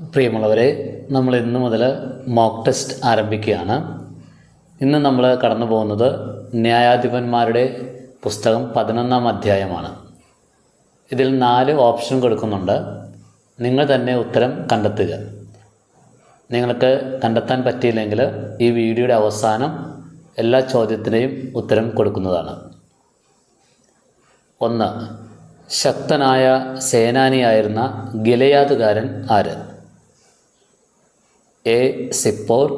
പ്രിയമുള്ളവരെ നമ്മൾ ഇന്ന് മുതൽ മോക്ക് ടെസ്റ്റ് ആരംഭിക്കുകയാണ്. ഇന്ന് നമ്മൾ കടന്നു പോകുന്നത് ന്യായാധിപന്മാരുടെ പുസ്തകം പതിനൊന്നാം അധ്യായമാണ്. ഇതിൽ നാല് ഓപ്ഷൻ കൊടുക്കുന്നുണ്ട്. നിങ്ങൾ തന്നെ ഉത്തരം കണ്ടെത്തുക. നിങ്ങൾക്ക് കണ്ടെത്താൻ പറ്റിയില്ലെങ്കിൽ ഈ വീഡിയോയുടെ അവസാനം എല്ലാ ചോദ്യത്തിനെയും ഉത്തരം കൊടുക്കുന്നതാണ്. ഒന്ന് ശക്തനായ സേനാനിയായിരുന്ന ഗിലയാതുകാരൻ ആര്? A Zippor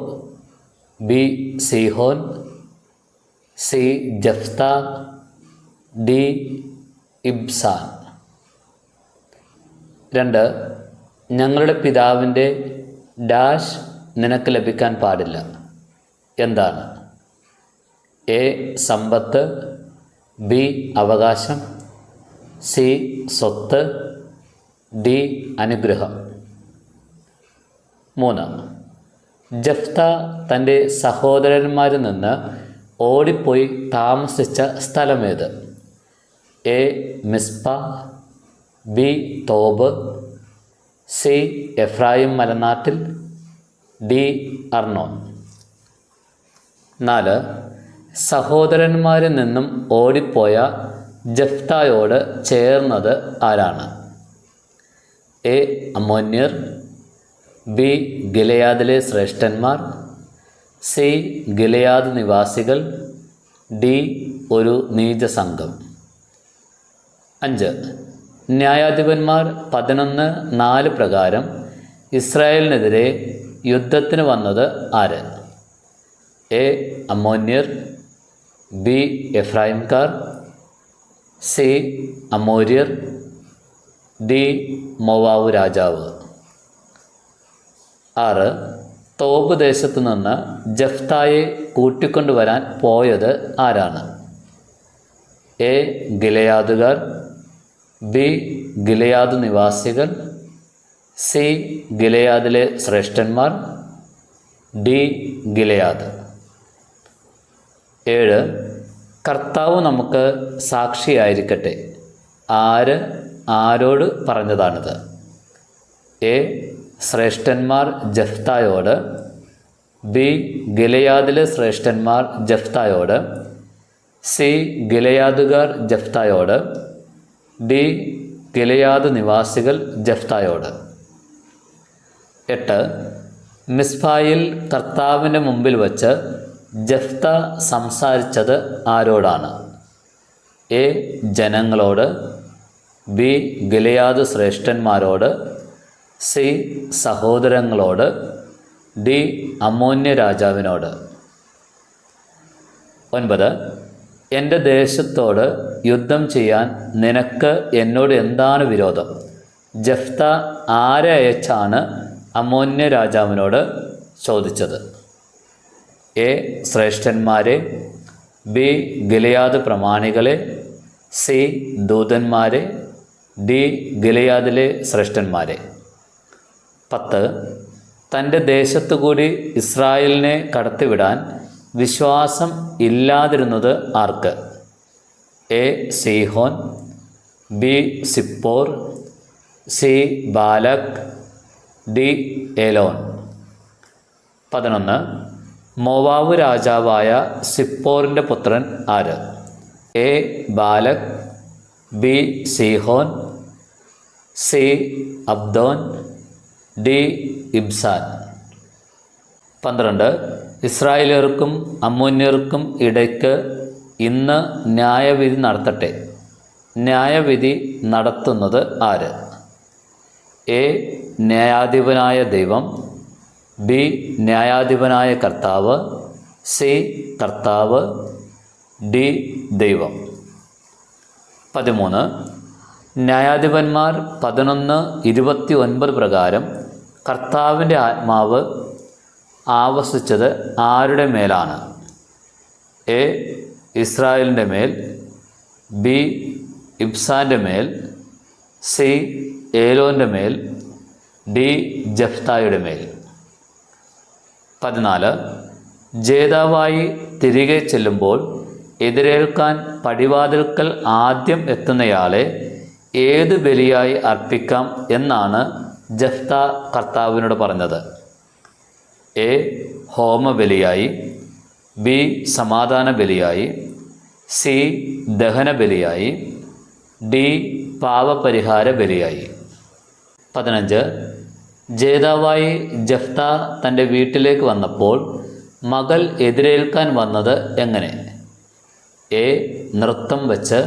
B Sihon C Jephthah D Ibzan. രണ്ട് ഞങ്ങളുടെ പിതാവിന്റെ ഡാഷ് നിനക്ക് ലഭിക്കാൻ പാടില്ല. എന്താണ്? എ സമ്പത്ത് ബി അവകാശം സി സ്വത്ത് ഡി അനുഗ്രഹം. മൂന്ന് ജഫ്ത തന്റെ സഹോദരന്മാരിൽ നിന്ന് ഓടിപ്പോയി താമസിച്ച സ്ഥലമേത്? A. Mizpah B. Tob C. Ephraim മലനാട്ടിൽ D. Arnon. നാല്. സഹോദരന്മാരിൽ നിന്നും ഓടിപ്പോയ ജഫ്തായോട് ചേർന്നത് ആരാണ്? എ. അമോന്യർ ബി ഗിലയാദിലെ ശ്രേഷ്ഠന്മാർ സി ഗിലയാദ് നിവാസികൾ ഡി ഒരു നീചസംഘം. അഞ്ച്. ന്യായാധിപന്മാർ പതിനൊന്ന് നാല് പ്രകാരം ഇസ്രായേലിനെതിരെ യുദ്ധത്തിന് വന്നത് ആര്? എ. അമോന്യർ ബി. എഫ്രാഹിംകാർ സി. അമോര്യർ ഡി. മൊവാവു രാജാവ്. ആറ് തോബ് ദേശത്തു നിന്ന് ജഫ്തായെ കൂട്ടിക്കൊണ്ടുവരാൻ പോയത് ആരാണ്? എ ഗിലയാദുകാർ ബി ഗിലയാദ് നിവാസികൾ സി ഗിലയാദിലെ ശ്രേഷ്ഠന്മാർ ഡി ഗിലയാദ്. ഏഴ് കർത്താവ് നമുക്ക് സാക്ഷിയായിരിക്കട്ടെ. ആര് ആരോട് പറഞ്ഞതാണിത്? എ ശ്രേഷ്ഠന്മാർ ജഫ്തായോട് ബി ഗിലയാദിലെ ശ്രേഷ്ഠന്മാർ ജഫ്തായോട് സി ഗിലയാദുകാർ ജഫ്തായോട് ഡി ഗിലയാദ് നിവാസികൾ ജഫ്തായോട്. എട്ട് മിസ്ഫായിൽ കർത്താവിന്റെ മുമ്പിൽ വച്ച് ജഫ്ത സംസാരിച്ചത് ആരോടാണ്? എ ജനങ്ങളോട് ബി ഗിലയാദ് ശ്രേഷ്ഠന്മാരോട് സി സഹോദരങ്ങളോട് ഡി അമോന്യ രാജാവിനോട്. ഒൻപത് എന്റെ ദേശത്തോട് യുദ്ധം ചെയ്യാൻ നിനക്ക് എന്നോട് എന്താണ് വിരോധം? ജഫ്ത ആരെ അയച്ചാണ് അമോന്യ രാജാവിനോട് ചോദിച്ചത്? എ ശ്രേഷ്ഠന്മാരെ. ബി ഗിലയാദ് പ്രമാണികളെ. സി ദൂതന്മാരെ. ഡി ഗിലയാദിലെ ശ്രേഷ്ഠന്മാരെ. പത്ത്. തന്റെ ദേശത്തു കൂടി ഇസ്രായേലിനെ കടത്തിവിടാൻ വിശ്വാസം ഇല്ലാതിരുന്നത് ആർക്ക്? A. Sihon B. Zippor C. Balak D. Elon പതിനൊന്ന്. മോവാവ് രാജാവായ സിപ്പോറിന്റെ പുത്രൻ ആര്? A. Balak B. Sihon C. Abdon D Ibzan. പന്ത്രണ്ട് ഇസ്രായേലർക്കും അമ്മോന്യർക്കും ഇടയ്ക്ക് ഇന്ന് ന്യായവിധി നടത്തട്ടെ. ന്യായവിധി നടത്തുന്നത് ആര്? എ ന്യായാധിപനായ ദൈവം. ബി ന്യായാധിപനായ കർത്താവ്. സി കർത്താവ്. ഡി ദൈവം. പതിമൂന്ന് ന്യായാധിപന്മാർ പതിനൊന്ന് ഇരുപത്തി ഒൻപത് പ്രകാരം കർത്താവിന്റെ ആത്മാവ് ആവസിച്ചത് ആരുടെ മേലാണ്? എ ഇസ്രായേലിന്റെ മേൽ. ബി ഇബ്സാന്റെ മേൽ. സി ഏലോന്റെ മേൽ. ഡി ജഫ്തായുടെ മേൽ. പതിനാല് ജേതാവായി തിരികെ ചെല്ലുമ്പോൾ എതിരേൽക്കാൻ പടിവാതിൽക്കൽ ആദ്യം എത്തുന്നയാളെ ഏത് ബലിയായി അർപ്പിക്കാം എന്നാണ് ജഫ്ത കർത്താവിനോട് പറഞ്ഞത്. എ ഹോമബലിയായി. ബി സമാധാന ബലിയായി സി ദഹന ബലിയായി ഡി പാവപരിഹാര ബലിയായി പതിനഞ്ച് ജേതാവായി ജഫ്ത തന്റെ വീട്ടിലേക്ക് വന്നപ്പോൾ മകൾ എതിരേൽക്കാൻ വന്നത് എങ്ങനെ? എ നൃത്തം വച്ച്.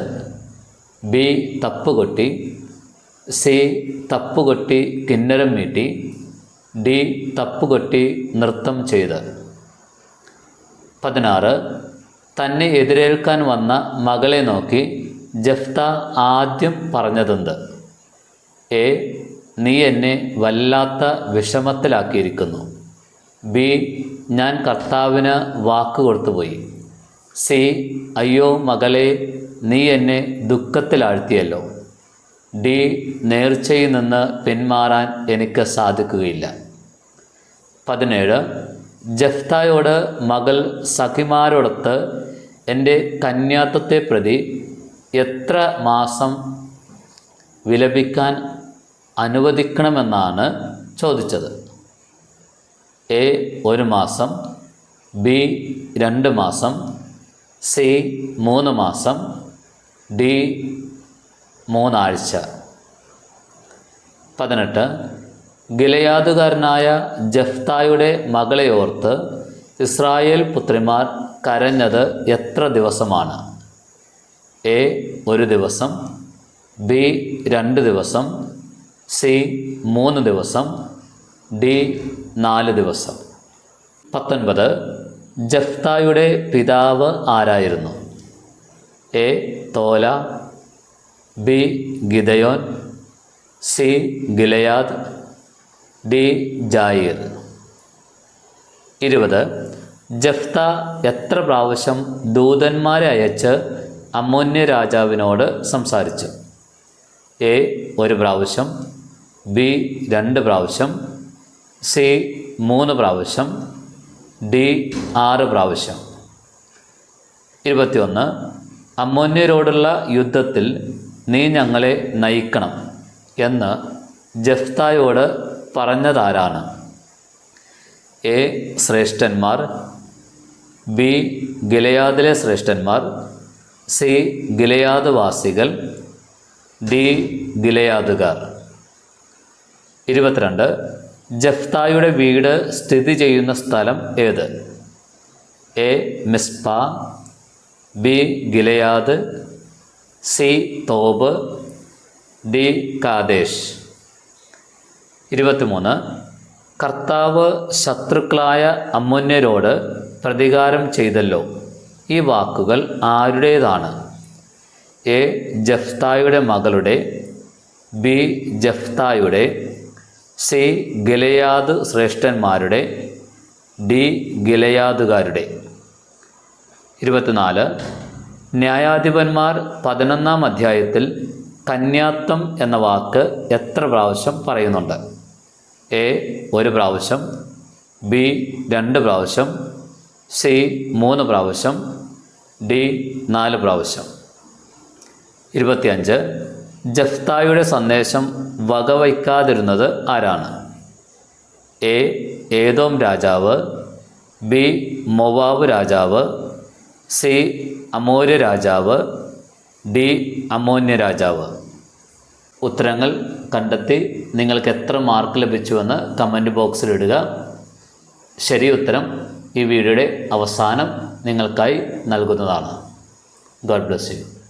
ബി തപ്പുകൊട്ടി. സി തപ്പുകൊട്ടി കിന്നരം മീട്ടി ഡി തപ്പുകൊട്ടി നൃത്തം ചെയ്ത്. പതിനാറ് തന്നെ എതിരേൽക്കാൻ വന്ന മകളെ നോക്കി ജഫ്ത ആദ്യം പറഞ്ഞതെന്ത്? എ നീ എന്നെ വല്ലാത്ത വിഷമത്തിലാക്കിയിരിക്കുന്നു. ബി ഞാൻ കർത്താവിന് വാക്ക് കൊടുത്തുപോയി. സി അയ്യോ മകളെ നീ എന്നെ ദുഃഖത്തിലാഴ്ത്തിയല്ലോ. ഡി നേർച്ചയിൽ നിന്ന് പിന്മാറാൻ എനിക്ക് സാധിക്കുകയില്ല. പതിനേഴ് ജഫ്തായോട് മകൾ സഖിമാരോടൊത്ത് എന്റെ കന്യാത്വത്തെ പ്രതി എത്ര മാസം വിലപിക്കാൻ അനുവദിക്കണമെന്നാണ് ചോദിച്ചത്. എ ഒരു മാസം ബി രണ്ട് മാസം സി മൂന്ന് മാസം ഡി മൂന്നാഴ്ച. പതിനെട്ട്. ഗിലയാദുകാരനായ ജഫ്തായുടെ മകളെ ഓർത്ത് ഇസ്രായേൽ പുത്രിമാർ കരഞ്ഞത് എത്ര ദിവസമാണ്? എ ഒരു ദിവസം. ബി രണ്ട് ദിവസം. സി മൂന്ന് ദിവസം. ഡി നാല് ദിവസം. പത്തൊൻപത്. ജഫ്തായുടെ പിതാവ് ആരായിരുന്നു? A Tola. B Gideon C Gilead D Jair ഇരുപത്. ജഫ്ത എത്ര പ്രാവശ്യം ദൂതന്മാരെ അയച്ച് അമ്മോന്യ രാജാവിനോട് സംസാരിച്ചു? എ ഒരു പ്രാവശ്യം. ബി രണ്ട് പ്രാവശ്യം. സി മൂന്ന് പ്രാവശ്യം. ഡി ആറ് പ്രാവശ്യം. ഇരുപത്തിയൊന്ന്. അമ്മോന്യരോടുള്ള യുദ്ധത്തിൽ നീ ഞങ്ങളെ നയിക്കണം എന്ന് ജഫ്തായോട് പറഞ്ഞതാരാണ്? എ. ശ്രേഷ്ഠന്മാർ ബി. ഗിലയാദിലെ ശ്രേഷ്ഠന്മാർ സി. ഗിലയാദ് വാസികൾ ഡി. ഗിലയാദുകാർ. ഇരുപത്തിരണ്ട്. ജഫ്തായുടെ വീട് സ്ഥിതി ചെയ്യുന്ന സ്ഥലം ഏത്? A. Mizpah B. Gilead C Tob D Kadesh ഇരുപത്തിമൂന്ന്. കർത്താവ് ശത്രുക്കളായ അമ്മുന്യരോട് പ്രതികാരം ചെയ്തല്ലോ. ഈ വാക്കുകൾ ആരുടേതാണ്? എ. ജഫ്തായുടെ മകളുടെ ബി. ജഫ്തായുടെ സി. ഗിലയാദ് ശ്രേഷ്ഠന്മാരുടെ ഡി. ഗിലയാദുകാരുടെ. ഇരുപത്തിനാല്. ന്യായാധിപന്മാർ പതിനൊന്നാം അധ്യായത്തിൽ കന്യാത്വം എന്ന വാക്ക് എത്ര പ്രാവശ്യം പറയുന്നുണ്ട്? എ ഒരു പ്രാവശ്യം ബി രണ്ട് പ്രാവശ്യം സി മൂന്ന് പ്രാവശ്യം ഡി നാല് പ്രാവശ്യം. ഇരുപത്തിയഞ്ച് ജഫ്തായുടെ സന്ദേശം വകവയ്ക്കാതിരുന്നത് ആരാണ്? എ ഏതോം രാജാവ് ബി മൊവാബ് രാജാവ് സി അമോര്യ രാജാവ് ഡി അമോന്യ രാജാവ്. ഉത്തരങ്ങൾ കണ്ടെത്തി നിങ്ങൾക്ക് എത്ര മാർക്ക് ലഭിച്ചുവെന്ന് കമന്റ് ബോക്സിൽ ഇടുക. ശരി ഉത്തരം ഈ വീഡിയോയുടെ അവസാനം നിങ്ങൾക്കായി നൽകുന്നതാണ്. God bless you